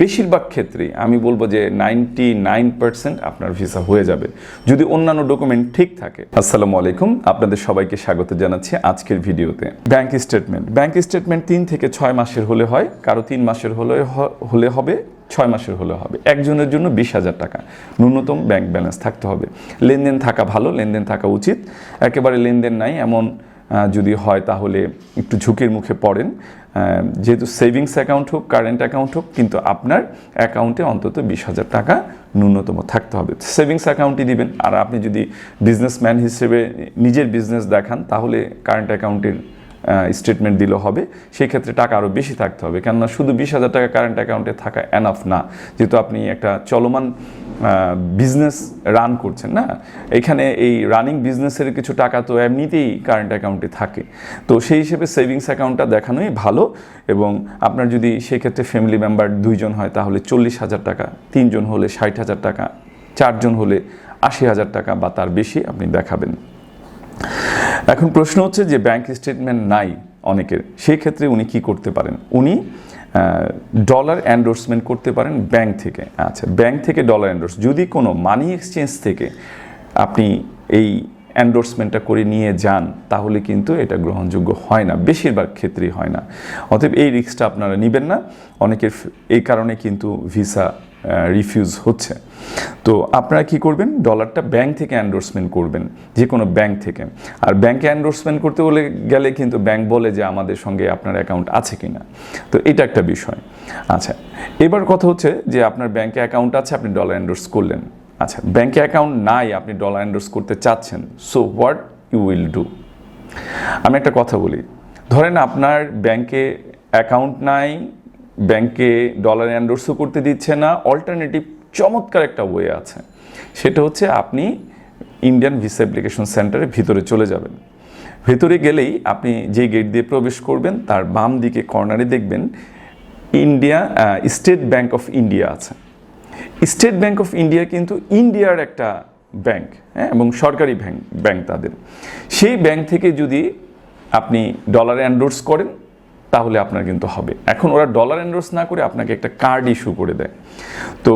বেশিরভাগ ক্ষেত্রেই আমি বলব যে নাইনটি নাইন পার্সেন্ট আপনার ভিসা হয়ে যাবে। যদি অন্যান্য ডকুমেন্ট ঠিক থাকে। আসসালামু আলাইকুম, আপনাদের সবাইকে স্বাগত জানাচ্ছি আজকের ভিডিওতে। ব্যাংক স্টেটমেন্ট ব্যাংক স্টেটমেন্ট তিন থেকে ছয় মাসের হলে হয়, কারও তিন মাসের হলে হলে হবে, ছয় মাসের হলে হবে। একজনের জন্য বিশ হাজার টাকা। ন্যূনতম ব্যাংক ব্যালেন্স থাকতে হবে। লেনদেন থাকা ভালো, লেনদেন থাকা উচিত। একেবারে লেনদেন নাই, এমন যদি হয় তাহলে একটু ঝুঁকির মুখে পড়েন। যেহেতু সেভিংস অ্যাকাউন্ট হোক, কারেন্ট অ্যাকাউন্ট হোক, কিন্তু আপনার অ্যাকাউন্টে অন্তত বিশ হাজার টাকা ন্যূনতম থাকতে হবে। সেভিংস অ্যাকাউন্টই দিবেন। আর আপনি যদি বিজনেসম্যান হিসেবে নিজের বিজনেস দেখান, তাহলে কারেন্ট অ্যাকাউন্টের স্টেটমেন্ট দিলে হবে। সেই ক্ষেত্রে টাকা আরও বেশি থাকতে হবে। কেননা শুধু বিশ হাজার টাকা কারেন্ট অ্যাকাউন্টে থাকা এনাফ না। যেহেতু আপনি একটা চলমান বিজনেস রান করছেন, না? এখানে এই রানিং বিজনেসের কিছু টাকা তো এমনিতেই কারেন্ট অ্যাকাউন্টে থাকে। তো সেই হিসেবে সেভিংস অ্যাকাউন্টটা দেখানোই ভালো এবং আপনার যদি সেক্ষেত্রে ফ্যামিলি মেম্বার দুইজন হয়, তাহলে চল্লিশ হাজার টাকা, তিনজন হলে ষাট হাজার টাকা, চারজন হলে আশি হাজার টাকা বা তার বেশি আপনি দেখাবেন। এখন প্রশ্ন হচ্ছে যে ব্যাংক স্টেটমেন্ট নাই অনেকের সেই ক্ষেত্রে উনি কি করতে পারেন? উনি ডলার এন্ডোর্সমেন্ট করতে পারেন ব্যাংক থেকে। আচ্ছা ব্যাংক থেকে ডলার অ্যান্ডোর্স যদি কোনো মানি এক্সচেঞ্জ থেকে আপনি এই এন্ডোর্সমেন্টটা করে নিয়ে যান, তাহলে কিন্তু এটা গ্রহণযোগ্য হয় না, বেশিরভাগ ক্ষেত্রেই হয় না। অতএব এই রিস্কটা আপনারা নেবেন না। অনেকের এই কারণে কিন্তু ভিসা রিফিউজ হচ্ছে। তো আপনারা কি করবেন? ডলারটা ব্যাংক থেকে অ্যান্ডোর্সমেন্ট করবেন যে কোনো ব্যাংক থেকে। আর ব্যাংকে অ্যান্ডোর্সমেন্ট করতে বলে গেলে কিন্তু ব্যাংক বলে যে আমাদের সঙ্গে আপনার অ্যাকাউন্ট আছে কিনা। তো এটা একটা বিষয়। আচ্ছা এবার কথা হচ্ছে যে আপনার ব্যাংকে অ্যাকাউন্ট আছে, আপনি ডলার অ্যান্ডোর্স করলেন। আচ্ছা ব্যাংকে অ্যাকাউন্ট নাই, আপনি ডলার অ্যান্ডোর্স করতে চাচ্ছেন। So what you will do আমি একটা কথা বলি। ধরেন আপনার ব্যাংকে অ্যাকাউন্ট নাই ব্যাংকে ডলার অ্যান্ডোর্সও করতে দিচ্ছে না অল্টারনেটিভ চমৎকার একটা ওয়ে আছে। সেটা হচ্ছে আপনি ইন্ডিয়ান ভিসা অ্যাপ্লিকেশন সেন্টারে ভিতরে চলে যাবেন। ভেতরে গেলেই আপনি যে গেট দিয়ে প্রবেশ করবেন, তার বাম দিকে কর্নারে দেখবেন India State Bank of India আছে। স্টেট ব্যাংক অফ ইন্ডিয়া কিন্তু ইন্ডিয়ার একটা ব্যাংক হ্যাঁ এবং সরকারি ব্যাংক ব্যাংক তাদের। সেই ব্যাংক থেকে যদি আপনি ডলার অ্যান্ডোর্স করেন তাহলে আপনার কিন্তু হবে। এখন ওরা ডলার অ্যান্ডোর্স না করে আপনাকে একটা কার্ড ইস্যু করে দেয়। তো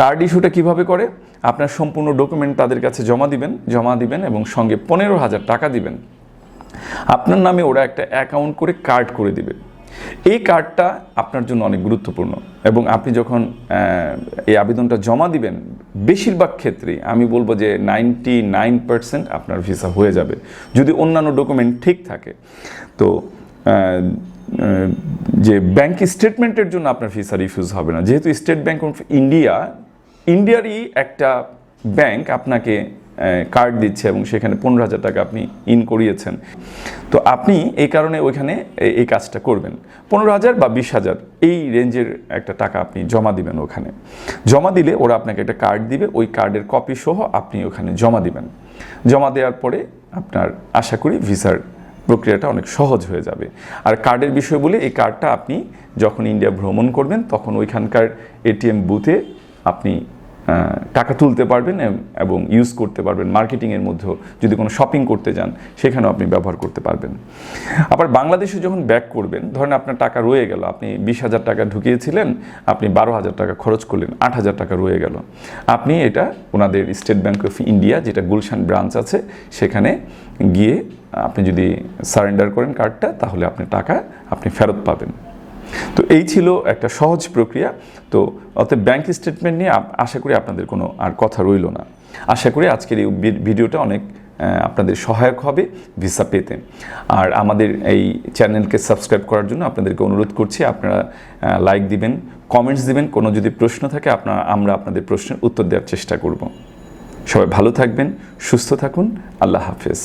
কার্ড ইস্যুটা কীভাবে করে? আপনার সম্পূর্ণ ডকুমেন্ট তাদের কাছে জমা দিবেন জমা দিবেন এবং সঙ্গে পনেরো হাজার টাকা দিবেন। আপনার নামে ওরা একটা অ্যাকাউন্ট করে কার্ড করে দিবে। এই কার্ডটা আপনার জন্য অনেক গুরুত্বপূর্ণ এবং আপনি যখন এই আবেদনটা জমা দিবেন, বেশিরভাগ ক্ষেত্রেই আমি বলব যে নাইনটি নাইন পার্সেন্ট আপনার ভিসা হয়ে যাবে। যদি অন্যান্য ডকুমেন্ট ঠিক থাকে। তো যে ব্যাংক স্টেটমেন্টের জন্য আপনার ভিসা রিফিউজ হবে না। যেহেতু স্টেট ব্যাংক অফ ইন্ডিয়া ইন্ডিয়ারই একটা ব্যাংক আপনাকে কার্ড দিচ্ছে এবং সেখানে পনেরো হাজার টাকা আপনি ইন করিয়েছেন। তো আপনি এই কারণে ওইখানে এই কাজটা করবেন। পনেরো হাজার বা বিশ হাজার, এই রেঞ্জের একটা টাকা আপনি জমা দিবেন ওখানে। জমা দিলে ওরা আপনাকে একটা কার্ড দিবে, ওই কার্ডের কপি সহ আপনি ওখানে জমা দিবেন। জমা দেওয়ার পরে আপনার আশা করি ভিসার প্রক্রিয়াটা অনেক সহজ হয়ে যাবে। আর কার্ডের বিষয় বলে, এই কার্ডটা আপনি যখন ইন্ডিয়া ভ্রমণ করবেন, তখন ওইখানকার এটিএম বুথে আপনি টাকা তুলতে পারবেন এবং ইউজ করতে পারবেন। মার্কেটিংয়ের মধ্যেও যদি কোনো শপিং করতে যান, সেখানেও আপনি ব্যবহার করতে পারবেন। আবার বাংলাদেশে যখন ব্যাক করবেন, ধরেন আপনার টাকা রয়ে গেল, আপনি বিশ হাজার টাকা ঢুকিয়েছিলেন, আপনি বারো হাজার টাকা খরচ করলেন, আট হাজার টাকা রয়ে গেল। আপনি এটা ওনাদের স্টেট ব্যাংক অফ ইন্ডিয়া যেটা গুলশান ব্রাঞ্চ আছে, সেখানে গিয়ে আপনি যদি সারেন্ডার করেন কার্ডটা তাহলে আপনি টাকা আপনি ফেরত পাবেন। তো এই ছিল একটা সহজ প্রক্রিয়া। তো অতএব ব্যাংক স্টেটমেন্ট নিয়ে আশা করি আপনাদের কোনো আর কথা রইল না। আশা করি আজকের এই ভিডিওটা অনেক আপনাদের সহায়ক হবে ভিসা পেতে। আর আমাদের এই চ্যানেলকে সাবস্ক্রাইব করার জন্য আপনাদেরকে অনুরোধ করছি, আপনারা লাইক দিবেন কমেন্টস দিবেন, কোনো যদি প্রশ্ন থাকে আপনারা আমরা আপনাদের প্রশ্নের উত্তর দেওয়ার চেষ্টা করব। সবাই ভালো থাকবেন, সুস্থ থাকুন, আল্লাহ হাফেজ।